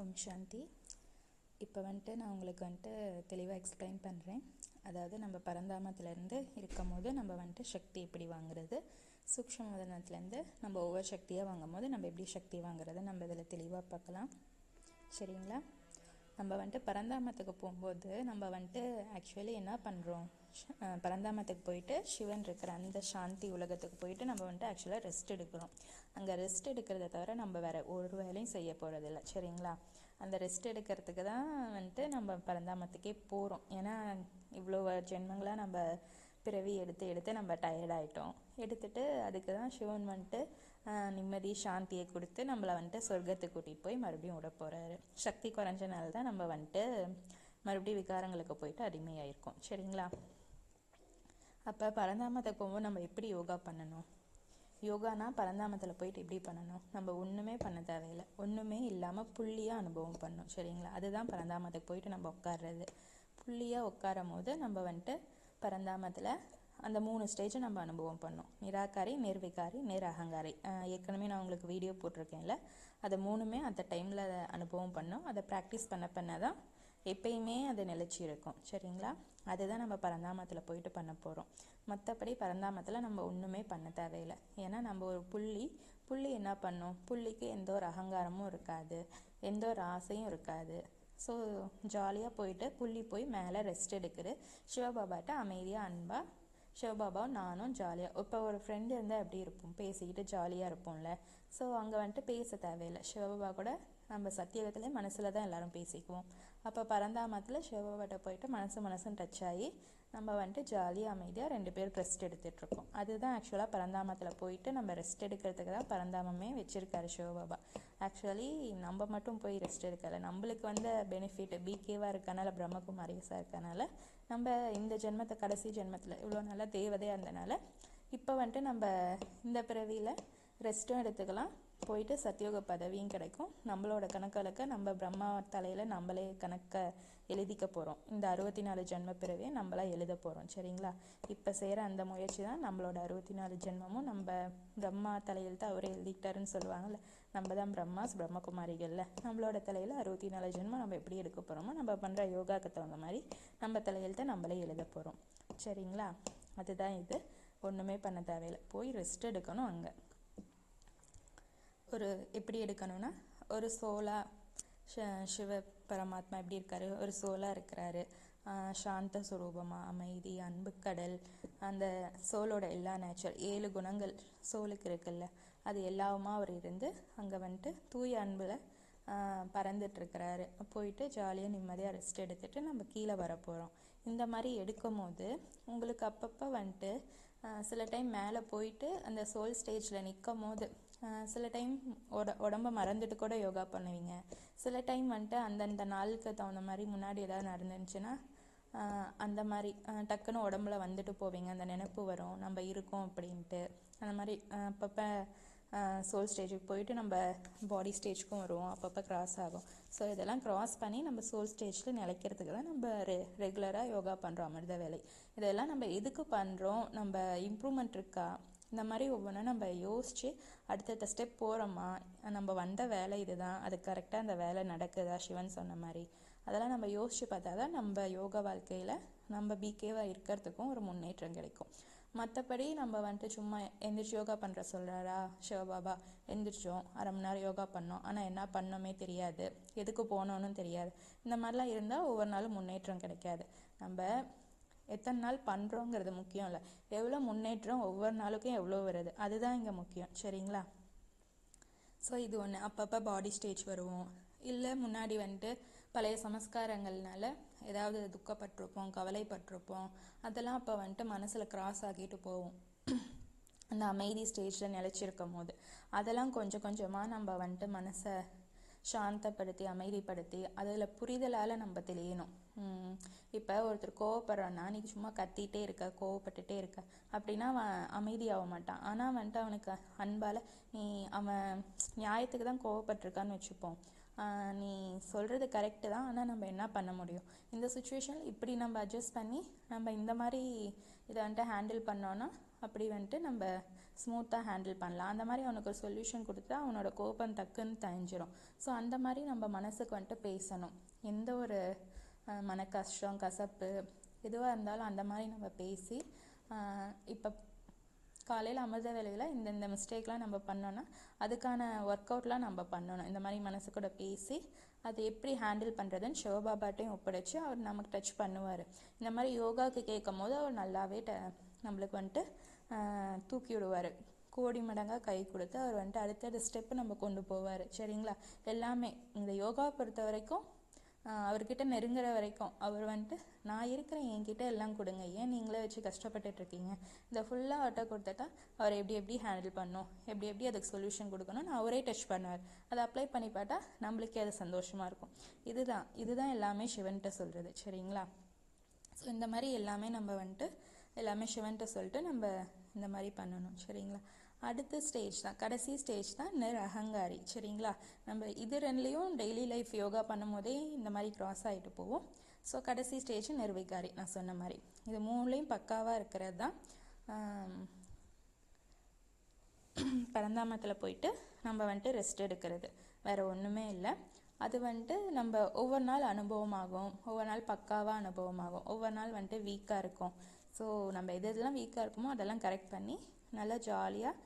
ஓம் சாந்தி. இப்போ வந்துட்டு நான் உங்களுக்கு வந்துட்டு தெளிவாக எக்ஸ்பிளைன் பண்ணுறேன் அதாவது நம்ம பரந்தாமத்துலேருந்து இருக்கும் போது நம்ம வந்துட்டு சக்தி எப்படி வாங்குறது? சூக்ஷமதனத்துலேருந்து நம்ம ஒவ்வொரு சக்தியாக வாங்கும் போது நம்ம எப்படி சக்தி வாங்குறது? நம்ம இதில் தெளிவாக பார்க்கலாம். சரிங்களா? நம்ம வந்துட்டு பரந்தாமத்துக்கு போகும்போது நம்ம வந்துட்டு ஆக்சுவலி என்ன பண்ணுறோம் பரந்தாமத்துக்கு போயிட்டு சிவன் இருக்கிற அந்த சாந்தி உலகத்துக்கு போயிட்டு நம்ம வந்துட்டு ஆக்சுவலாக ரெஸ்ட் எடுக்கிறோம். அங்கே ரெஸ்ட் எடுக்கிறத தவிர நம்ம வேறு ஒரு வேலையும் செய்ய போகிறதில்ல சரிங்களா? அந்த ரெஸ்ட் எடுக்கிறதுக்கு தான் வந்துட்டு நம்ம பரந்தாமத்துக்கே போகிறோம் ஏன்னா இவ்வளோ ஜென்மங்களாக நம்ம பிறவி எடுத்து எடுத்து நம்ம டயர்ட் ஆகிட்டோம் எடுத்துட்டு அதுக்கு தான் சிவன் வந்துட்டு நிம்மதி சாந்தியை கொடுத்து நம்மளை வந்துட்டு சொர்க்கத்துக்கு கூட்டிகிட்டு போய் மறுபடியும் விட போகிறாரு சக்தி குறைஞ்சனால தான் நம்ம வந்துட்டு மறுபடியும் விகாரங்களுக்கு போயிட்டு அடிமையாயிருக்கோம். சரிங்களா? அப்போ பரந்தாமத்தை போகும்போது நம்ம எப்படி யோகா பண்ணணும்? யோகானா பரந்தாமத்தில் போயிட்டு எப்படி பண்ணணும். நம்ம ஒன்றுமே பண்ண தேவையில்லை. ஒன்றுமே இல்லாமல் புள்ளியாக அனுபவம் பண்ணணும். சரிங்களா? அதுதான் பரந்தாமத்துக்கு போயிட்டு நம்ம உட்கார்றது. புள்ளியாக உட்காரும் போது நம்ம வந்துட்டு பரந்தாமத்தில் அந்த மூணு ஸ்டேஜை நம்ம அனுபவம் பண்ணோம் நிராகாரி நிர்விகாரி நேர் அகங்காரி ஏற்கனவே நான் உங்களுக்கு வீடியோ போட்டிருக்கேன்ல. அதை மூணுமே அந்த டைமில் அனுபவம் பண்ணோம். அதை ப்ராக்டிஸ் பண்ண பண்ண தான் எப்பயுமே அது நிலச்சி இருக்கும். சரிங்களா? அதுதான் நம்ம பரந்தாமத்தில் போயிட்டு பண்ண போகிறோம் மற்றபடி பரந்தாமத்தில் நம்ம ஒன்றுமே பண்ண தேவையில்லை. ஏன்னா நம்ம ஒரு புள்ளி புள்ளி என்ன பண்ணோம்? புள்ளிக்கு எந்த ஒரு அகங்காரமும் இருக்காது. எந்த ஒரு ஆசையும் இருக்காது. ஸோ ஜாலியாக போயிட்டு புள்ளி போய் மேலே ரெஸ்ட் எடுக்குது. சிவபாபாட்ட அமைதியாக அன்பாக சிவபாபாவும் நானும் ஜாலியாக இப்போ ஒரு ஃப்ரெண்டு இருந்தால் எப்படி இருப்போம்? பேசிக்கிட்டு ஜாலியாக இருப்போம்ல. ஸோ அங்கே வந்துட்டு பேச தேவையில்லை. சிவபாபா கூட நம்ம சத்தியகத்துலேயே மனசில் தான் எல்லாரும் பேசிக்குவோம். அப்போ பரந்தாமத்தில் சிவபாபாட்ட போயிட்டு மனசு மனசும் டச் ஆகி நம்ம வந்துட்டு ஜாலியாக அமைதியாக ரெண்டு பேர் ரெஸ்ட் எடுத்துகிட்ருக்கோம் அதுதான் ஆக்சுவலாக பரந்தாமத்தில் போயிட்டு நம்ம ரெஸ்ட் எடுக்கிறதுக்கு தான் பரந்தாமமே வச்சுருக்காரு சிவபாபா. ஆக்சுவலி நம்ம மட்டும் போய் ரெஸ்ட் எடுக்கலை. நம்மளுக்கு வந்த பெனிஃபிட் பிகேவாக இருக்கனால பிரம்மகுமாரிஸாக இருக்கனால நம்ம இந்த ஜென்மத்தை கடைசி ஜென்மத்தில் இவ்வளோ நல்லா தேவதையாக இருந்தனால இப்போ வந்துட்டு நம்ம இந்த பிறவியில் ரெஸ்ட்டும் எடுத்துக்கலாம். போயிட்டு சத்தியோக பதவியும் கிடைக்கும். நம்மளோட கணக்கலக்க நம்ம பிரம்மா தலையில் நம்மளே கணக்கை எழுதிக்க போகிறோம் இந்த அறுபத்தி நாலு ஜென்ம பிறவியை நம்மளா எழுத போகிறோம் சரிங்களா? இப்போ செய்கிற அந்த முயற்சி தான் நம்மளோட அறுபத்தி நாலு ஜென்மமும் நம்ம பிரம்மா தலையில் தான் அவரே எழுதிக்கிட்டாருன்னு சொல்லுவாங்கல்ல நம்ம தான் பிரம்மாஸ் பிரம்மகுமாரிகள்ல. நம்மளோட தலையில் அறுபத்தி நாலு ஜென்மம் நம்ம எப்படி எடுக்க போகிறோமோ நம்ம பண்ணுற யோகாக்கு தகுந்த மாதிரி நம்ம தலையெழுத்தை நம்மளே எழுத போகிறோம் சரிங்களா? அதுதான் இது. ஒன்றுமே பண்ண தேவையில்லை. போய் ரெஸ்ட் எடுக்கணும் அங்கே. ஒரு எப்படி எடுக்கணும்னா ஒரு சோலா சிவ பரமாத்மா எப்படி இருக்காரு? ஒரு சோலா இருக்கிறாரு. சாந்த சுரூபமாக அமைதி அன்பு கடல் அந்த சோலோட எல்லா நேச்சர் ஏழு குணங்கள் சோலுக்கு இருக்குல்ல அது எல்லாவுமா அவர் இருந்து அங்கே வந்துட்டு தூய அன்பில் பறந்துட்டுருக்கிறாரு. போயிட்டு ஜாலியாக நிம்மதியாக ரெஸ்ட் எடுத்துகிட்டு நம்ம கீழே வர போகிறோம் இந்த மாதிரி எடுக்கும் போது உங்களுக்கு அப்பப்போ வந்துட்டு சில டைம் மேலே போயிட்டு அந்த சோல் ஸ்டேஜில் நிற்கும் போது சில டைம் உட உடம்ப மறந்துட்டு கூட யோகா பண்ணுவீங்க. சில டைம் வந்துட்டு அந்தந்த நாளுக்கு தகுந்த மாதிரி முன்னாடி ஏதாவது நடந்துச்சுன்னா அந்த மாதிரி டக்குன்னு உடம்புல வந்துட்டு போவீங்க. அந்த நினப்பு வரும். நம்ம இருக்கோம் அப்படின்ட்டு. அந்த மாதிரி அப்பப்போ சோல் ஸ்டேஜுக்கு போயிட்டு நம்ம பாடி ஸ்டேஜ்க்கும் வருவோம். அப்பப்போ க்ராஸ் ஆகும். ஸோ இதெல்லாம் க்ராஸ் பண்ணி நம்ம சோல் ஸ்டேஜில் நிலைக்கிறதுக்கு தான் நம்ம ரெ ரெகுலராக யோகா பண்ணுறோம் அமிர்த வேலை. இதெல்லாம் நம்ம எதுக்கு பண்ணுறோம் நம்ம இம்ப்ரூவ்மெண்ட் இருக்கா? இந்த மாதிரி ஒவ்வொன்றும் நம்ம யோசித்து அடுத்தடுத்த ஸ்டெப் போகிறோமா நம்ம வந்த வேலை இதுதான். அது கரெக்டாக அந்த வேலை நடக்குதா? சிவன் சொன்ன மாதிரி. அதெல்லாம் நம்ம யோசித்து பார்த்தா தான் நம்ம யோகா வாழ்க்கையில் நம்ம பிகேவாக இருக்கிறதுக்கும் ஒரு முன்னேற்றம் கிடைக்கும். மற்றபடி நம்ம வந்துட்டு சும்மா எந்திரிச்சு யோகா பண்ணுற சொல்கிறாரா சிவபாபா எந்திரிச்சோம். அரை மணி நேரம் யோகா பண்ணோம். ஆனால் என்ன பண்ணோமே தெரியாது. எதுக்கு போனோன்னு தெரியாது. இந்த மாதிரிலாம் இருந்தால் ஒவ்வொரு நாளும் முன்னேற்றம் கிடைக்காது. நம்ம எத்தனை நாள் பண்ணுறோங்கிறது முக்கியம் இல்லை. எவ்வளோ முன்னேற்றம் ஒவ்வொரு நாளுக்கும் எவ்வளோ வருது? அதுதான் இங்கே முக்கியம். சரிங்களா? ஸோ இது ஒன்று அப்பப்போ பாடி ஸ்டேஜ் வருவோம். இல்லை முன்னாடி வந்துட்டு பழைய சமஸ்காரங்கள்னால ஏதாவது துக்கப்பட்டிருப்போம் கவலைப்பட்டிருப்போம். அதெல்லாம் அப்போ வந்துட்டு மனசில் கிராஸ் ஆகிட்டு போவோம் அந்த அமைதி ஸ்டேஜில் நிலச்சிருக்கும் போது. அதெல்லாம் கொஞ்சம் கொஞ்சமாக நம்ம வந்துட்டு மனசை சாந்தப்படுத்தி அமைதிப்படுத்தி அதில் புரிதலால் நம்ம தெளியணும். இப்போ ஒருத்தர் கோவப்படுறான்னா நீ சும்மா கத்திட்டே இருக்க கோவப்பட்டுட்டே இருக்க. அப்படின்னா அவன் அமைதியாக மாட்டான். ஆனால் வந்துட்டு அவனுக்கு அன்பால் நீ அவன் நியாயத்துக்கு தான் கோவப்பட்டிருக்கான்னு வச்சுப்போம். நீ சொல்கிறது கரெக்டு தான். ஆனால் நம்ம என்ன பண்ண முடியும்? இந்த சுச்சுவேஷனில் இப்படி நம்ம அட்ஜஸ்ட் பண்ணி நம்ம இந்த மாதிரி இதை வந்துட்டு ஹேண்டில் பண்ணோன்னா அப்படி வந்துட்டு நம்ம ஸ்மூத்தாக ஹேண்டில் பண்ணலாம். அந்த மாதிரி அவனுக்கு ஒரு சொல்யூஷன் கொடுத்தா அவனோட கோபம் டக்குன்னு தணிஞ்சிரும். ஸோ அந்த மாதிரி நம்ம மனசுக்கு வந்துட்டு பேசணும். எந்த ஒரு மன கஷ்டம் கசப்பு எதுவாக இருந்தாலும் அந்த மாதிரி நம்ம பேசி இப்போ காலையில் அமிர்த வேலையில் இந்த இந்த மிஸ்டேக்லாம் நம்ம பண்ணோன்னா அதுக்கான ஒர்க் அவுட்லாம் நம்ம பண்ணணும். இந்த மாதிரி மனசு கூட பேசி அது எப்படி ஹேண்டில் பண்ணுறதுன்னு சிவபாபாட்டையும் ஒப்படைச்சு அவர் நமக்கு டச் பண்ணுவார். இந்த மாதிரி யோகாவுக்கு கேட்கும் போது அவர் நல்லாவே ட நம்மளுக்கு வந்துட்டு தூக்கி விடுவார். கோடி மடங்காக கை கொடுத்து அவர் வந்துட்டு அடுத்தடுத்த ஸ்டெப்பு நம்ம கொண்டு போவார். சரிங்களா? எல்லாமே இந்த யோகாவை பொறுத்த வரைக்கும் அவர்கிட்ட நெருங்குற வரைக்கும் அவர் வந்துட்டு நான் இருக்கிறேன் என்கிட்ட எல்லாம் கொடுங்க. ஏன் நீங்களே வச்சு கஷ்டப்பட்டுட்டு இருக்கீங்க இதை ஃபுல்லாக அவர்கிட்ட கொடுத்துட்டா அவர் எப்படி எப்படி ஹேண்டில் பண்ணும்? எப்படி எப்படி அதுக்கு சொல்யூஷன் கொடுக்கணும்னு அவரே டச் பண்ணுவார். அதை அப்ளை பண்ணி பார்த்தா நம்மளுக்கே அது சந்தோஷமாக இருக்கும். இதுதான். இதுதான் எல்லாமே சிவன்கிட்ட சொல்கிறது சரிங்களா? ஸோ இந்த மாதிரி எல்லாமே நம்ம வந்துட்டு எல்லாமே சிவன்கிட்ட சொல்லிட்டு நம்ம இந்த மாதிரி பண்ணணும். சரிங்களா? அடுத்த ஸ்டேஜ் தான் கடைசி ஸ்டேஜ் தான் நிர் அகங்காரி சரிங்களா? நம்ம இது ரெண்டுலேயும் டெய்லி லைஃப் யோகா பண்ணும்போதே இந்த மாதிரி க்ராஸ் ஆகிட்டு போவோம். ஸோ கடைசி ஸ்டேஜ் நிர்விகாரி நான் சொன்ன மாதிரி. இது மூணுலேயும் பக்காவாக இருக்கிறது தான். பரந்தாமத்தில் போயிட்டு நம்ம வந்துட்டு ரெஸ்ட் எடுக்கிறது. வேறு ஒன்றுமே இல்லை. அது வந்துட்டு நம்ம ஒவ்வொரு நாள் அனுபவமாகும். ஒவ்வொரு நாள் பக்காவாக அனுபவமாகும். ஒவ்வொரு நாள் வந்துட்டு வீக்காக இருக்கும். ஸோ நம்ம எது எதெல்லாம் வீக்காக இருக்குமோ அதெல்லாம் கரெக்ட் பண்ணி நல்லா ஜாலியாக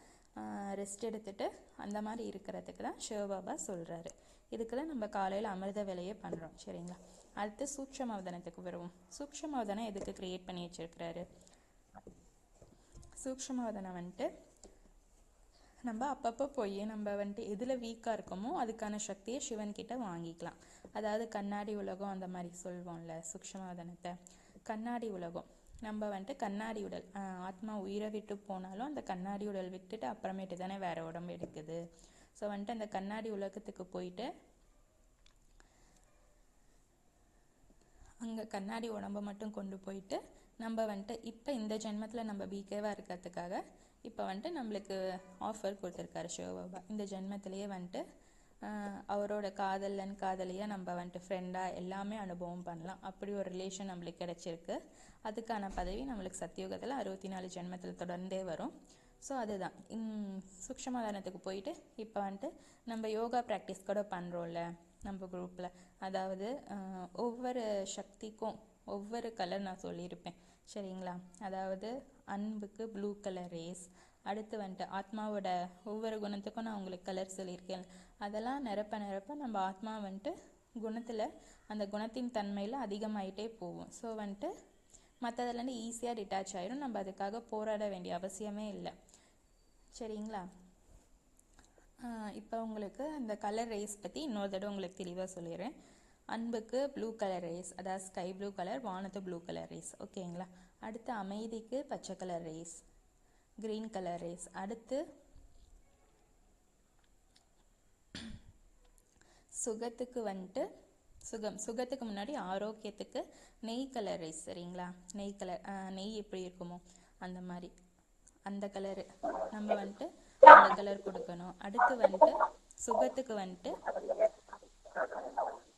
ரெஸ்ட் எடுத்துட்டு அந்த மாதிரி இருக்கிறதுக்கு தான் சிவபாபா சொல்கிறாரு இதுக்கு தான் நம்ம காலையில் அமிர்த வேலையே பண்ணுறோம் சரிங்களா? அடுத்து சூக்ஷமாவதனத்துக்கு வருவோம். சூக்ஷமாவதனம் எதுக்கு க்ரியேட் பண்ணி வச்சிருக்கிறாரு? சூக்ஷமாவதனம் வந்துட்டு நம்ம அப்பப்போ போய் நம்ம வந்துட்டு எதில் வீக்காக இருக்கோமோ அதுக்கான சக்தியை சிவன்கிட்ட வாங்கிக்கலாம். அதாவது கண்ணாடி உலகம் அந்த மாதிரி சொல்வோம்ல சுக்ஷமாதனத்தை கண்ணாடி உலகம். நம்ம வந்துட்டு கண்ணாடி உடல் ஆத்மா உயிரை விட்டு போனாலும் அந்த கண்ணாடி உடல் விட்டுட்டு அப்புறமேட்டு தானே வேற உடம்பு எடுக்குது. ஸோ வந்துட்டு அந்த கண்ணாடி உலகத்துக்கு போயிட்டு அங்கே கண்ணாடி உடம்ப மட்டும் கொண்டு போயிட்டு நம்ம வந்துட்டு இப்போ இந்த ஜென்மத்தில் நம்ம பிகேவாக இருக்கிறதுக்காக இப்போ வந்துட்டு நம்மளுக்கு ஆஃபர் கொடுத்துருக்காரு சிவபாபா. இந்த ஜென்மத்திலேயே வந்துட்டு அவரோட காதலன் காதலியாக நம்ம வந்துட்டு ஃப்ரெண்டாக எல்லாமே அனுபவம் பண்ணலாம். அப்படி ஒரு ரிலேஷன் நம்மளுக்கு கிடச்சிருக்கு. அதுக்கான பதவி நம்மளுக்கு சத்தியோகத்தில் அறுபத்தி நாலு ஜென்மத்தில் தொடர்ந்தே வரும். ஸோ அதுதான். சூக்ஷமாதானத்துக்கு போயிட்டு இப்போ வந்துட்டு நம்ம யோகா ப்ராக்டிஸ் கூட பண்ணுறோம்ல நம்ம குரூப்பில் அதாவது ஒவ்வொரு சக்திக்கும் ஒவ்வொரு கலர் நான் சொல்லியிருப்பேன். சரிங்களா? அதாவது அன்புக்கு ப்ளூ கலர் ரேஸ் அடுத்து வந்துட்டு ஆத்மாவோட ஒவ்வொரு குணத்துக்கும் நான் உங்களுக்கு கலர் சொல்லியிருக்கேன். அதெல்லாம் நிரப்ப நிரப்ப நம்ம ஆத்மா வந்துட்டு குணத்தில் அந்த குணத்தின் தன்மையில் அதிகமாயிட்டே போகும். ஸோ வந்துட்டு மற்றதுலேருந்து ஈஸியாக டிட்டாச் ஆயிடும் நம்ம அதுக்காக போராட வேண்டிய அவசியமே இல்லை. சரிங்களா? இப்போ உங்களுக்கு அந்த கலர் ரேஸ் பற்றி இன்னொரு தடவை உங்களுக்கு தெளிவாக சொல்லிடுறேன். அன்புக்கு ப்ளூ கலர் ரேஸ் அதாவது ஸ்கை ப்ளூ கலர் வானத்து ப்ளூ கலர் ரேஸ் ஓகேங்களா அடுத்து அமைதிக்கு பச்சை colour race green colour rays அடுத்து சுகத்துக்கு வந்துட்டு சுகம் சுகத்துக்கு முன்னாடி ஆரோக்கியத்துக்கு நெய் கலர் ரைஸ் சரிங்களா? நெய் கலர் நெய் எப்படி இருக்குமோ அந்த மாதிரி. அந்த கலரு நம்ம வந்துட்டு அந்த கலர் கொடுக்கணும். அடுத்து வந்துட்டு சுகத்துக்கு வந்துட்டு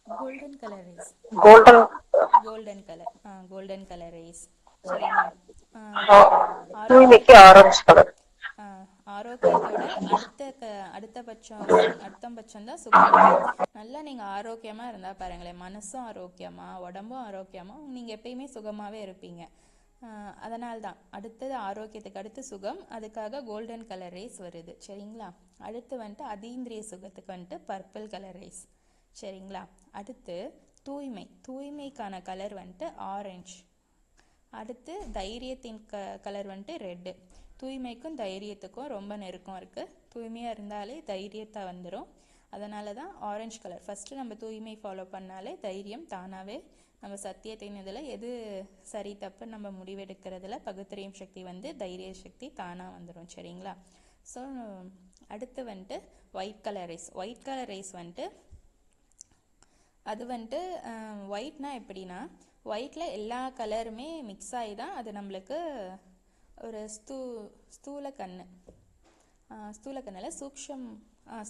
golden colour rice golden. Golden colour golden colour rice ஆ, தூய்மைக்கு ஆரஞ்சு கலர் ஆ, ஆரோக்கியத்தோட அடுத்த க அடுத்த பட்சம் அடுத்த பட்சம் தான் சுகம் நல்லா நீங்க ஆரோக்கியமா இருந்தா பாருங்களேன் மனசும் ஆரோக்கியமா உடம்பும் ஆரோக்கியமா நீங்க எப்பயுமே சுகமாவே இருப்பீங்க அதனால தான் அடுத்தது ஆரோக்கியத்துக்கு அடுத்து சுகம் அதுக்காக கோல்டன் கலர் ரைஸ் வருது சரிங்களா அடுத்து வந்துட்டு அதீந்திரிய சுகத்துக்கு வந்துட்டு பர்பிள் கலர் ரைஸ் சரிங்களா? அடுத்து தூய்மை. தூய்மைக்கான கலர் வந்துட்டு ஆரஞ்சு அடுத்து தைரியத்தின் க கலர் வந்துட்டு ரெட்டு தூய்மைக்கும் தைரியத்துக்கும் ரொம்ப நெருக்கம் இருக்குது தூய்மையாக இருந்தாலே தைரியத்தை வந்துடும் அதனால தான் ஆரஞ்சு கலர் ஃபஸ்ட்டு நம்ம தூய்மை ஃபாலோ பண்ணாலே தைரியம் தானாகவே நம்ம சத்தியத்தின் இதில் எது சரி தப்பு நம்ம முடிவெடுக்கிறதுல பகுத்தறியும் சக்தி வந்து தைரிய சக்தி தானாக வந்துடும் சரிங்களா? ஸோ அடுத்து வந்துட்டு white colour rays white colour rays வந்துட்டு அது வந்துட்டு ஒயிட்னா எப்படின்னா ஒயிட்டில் எல்லா கலருமே மிக்ஸ் ஆகி தான் அது நம்மளுக்கு ஒரு ஸ்தூ ஸ்தூல கண் ஸ்தூல கண்ணில் சூக்ஷம்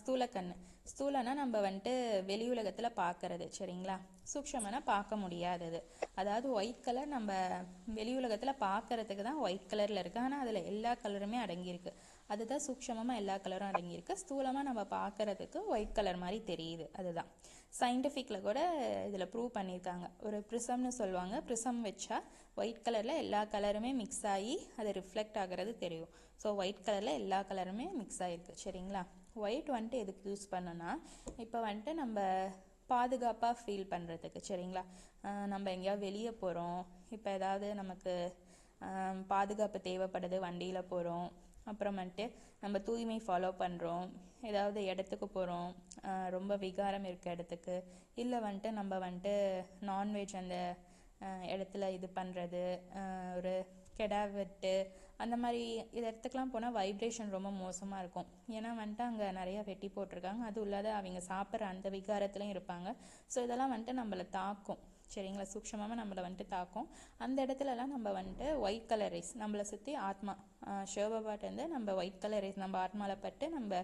ஸ்தூல கண் ஸ்தூலனா நம்ம வந்துட்டு வெளி உலகத்தில் பார்க்கறது சரிங்களா? சூக்ஷமனா பார்க்க முடியாதது. அதாவது ஒயிட் கலர் நம்ம வெளி உலகத்தில் பார்க்கறதுக்கு தான் ஒயிட் கலரில் இருக்குது ஆனால் அதில் எல்லா கலருமே அடங்கியிருக்கு. அதுதான் சூக்ஷமமாக எல்லா கலரும் அடங்கியிருக்கு. ஸ்தூலமாக நம்ம பார்க்கறதுக்கு ஒயிட் கலர் மாதிரி தெரியுது. அதுதான். சயின்டிஃபிக்கில் கூட இதில் ப்ரூவ் பண்ணியிருக்காங்க. ஒரு ப்ரிசம்னு சொல்லுவாங்க. ப்ரிசம் வச்சா ஒயிட் கலரில் எல்லா கலருமே மிக்ஸ் ஆகி அது ரிஃப்ளெக்ட் ஆகிறது தெரியும். ஸோ ஒயிட் கலரில் எல்லா கலருமே மிக்ஸ் ஆகிருக்கு சரிங்களா? ஒயிட் வந்துட்டு எதுக்கு யூஸ் பண்ணோன்னா இப்போ வந்துட்டு நம்ம பாதுகாப்பாக ஃபீல் பண்ணுறதுக்கு சரிங்களா? நம்ம எங்கேயாவது வெளியே போகிறோம் இப்போ ஏதாவது நமக்கு பாதுகாப்பு தேவைப்படுது வண்டியில் போகிறோம் அப்புறமேட்டு நம்ம தூய்மை ஃபாலோ பண்ணுறோம் ஏதாவது இடத்துக்கு போகிறோம் ரொம்ப விகாரம் இருக்க இடத்துக்கு. இல்லை வந்துட்டு நம்ம வந்துட்டு நான்வெஜ் அந்த இடத்துல இது பண்ணுறது ஒரு கெடா வெட்டு அந்த மாதிரி இது இடத்துக்குலாம் போனால் வைப்ரேஷன் ரொம்ப மோசமாக இருக்கும். ஏன்னா வந்துட்டு அங்கே நிறையா வெட்டி போட்டிருக்காங்க. அதுவும் இல்லாத அவங்க சாப்பிட்ற அந்த விகாரத்துலையும் இருப்பாங்க. ஸோ இதெல்லாம் வந்துட்டு நம்மளை தாக்கும். சரிங்களா? சூக்ஷமாக நம்மளை வந்துட்டு தாக்கும். அந்த இடத்துலலாம் நம்ம வந்துட்டு ஒயிட் கலர் ரைஸ் நம்மளை சுற்றி ஆத்மா சிவபாபாட்டேருந்து நம்ம ஒயிட் கலர் ரைஸ் நம்ம ஆத்மாவில் பட்டு நம்ம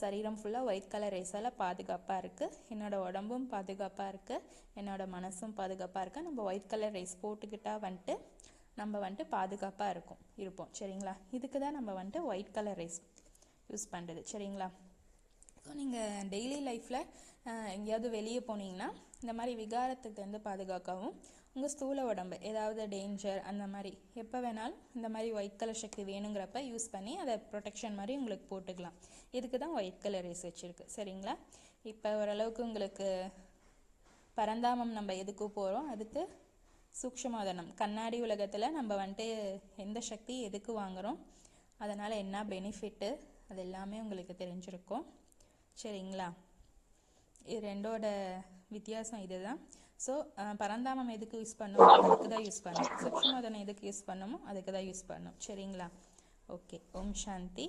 சரீரம் ஃபுல்லாக ஒயிட் கலர் ரைஸால் பாதுகாப்பாக இருக்குது என்னோடய உடம்பும் பாதுகாப்பாக இருக்குது என்னோட மனசும் பாதுகாப்பாக இருக்குது நம்ம ஒயிட் கலர் ரைஸ் போட்டுக்கிட்டா வந்துட்டு நம்ம வந்துட்டு பாதுகாப்பாக இருக்கும் இருப்போம். சரிங்களா? இதுக்கு தான் நம்ம வந்துட்டு ஒயிட் கலர் ரைஸ் யூஸ் பண்ணுறது சரிங்களா? ஸோ நீங்கள் டெய்லி லைஃப்பில் எங்கேயாவது வெளியே போனீங்கன்னா இந்த மாதிரி விகாரத்துக்கு பாதுகாக்கவும் உங்கள் ஸ்தூல உடம்பு ஏதாவது டேஞ்சர் அந்த மாதிரி எப்போ வேணாலும் இந்த மாதிரி ஒயிட் கலர் சக்தி வேணுங்கிறப்ப யூஸ் பண்ணி அதை ப்ரொடெக்ஷன் மாதிரி உங்களுக்கு போட்டுக்கலாம். இதுக்கு தான் ஒயிட் கலர் ரைஸ் வச்சுருக்கு. சரிங்களா? இப்போ ஓரளவுக்கு உங்களுக்கு பரந்தாமம் நம்ம எதுக்கு போகிறோம் அதுக்கு சூக்ஷமாதனம். கண்ணாடி உலகத்தில் நம்ம வந்துட்டு எந்த சக்தி எதுக்கு வாங்குகிறோம் அதனால் என்ன பெனிஃபிட்டு அது எல்லாமே உங்களுக்கு தெரிஞ்சிருக்கும். சரிங்களா? இது ரெண்டோட வித்தியாசம் இதுதான். ஸோ பரந்தாமம் எதுக்கு யூஸ் பண்ணுமோ? அதுக்கு தான் யூஸ் பண்ணும். சூக்ஷ்மதனம் எதுக்கு யூஸ் பண்ணணுமோ அதுக்கு தான் யூஸ் பண்ணணும் சரிங்களா? ஓகே ஓம் சாந்தி.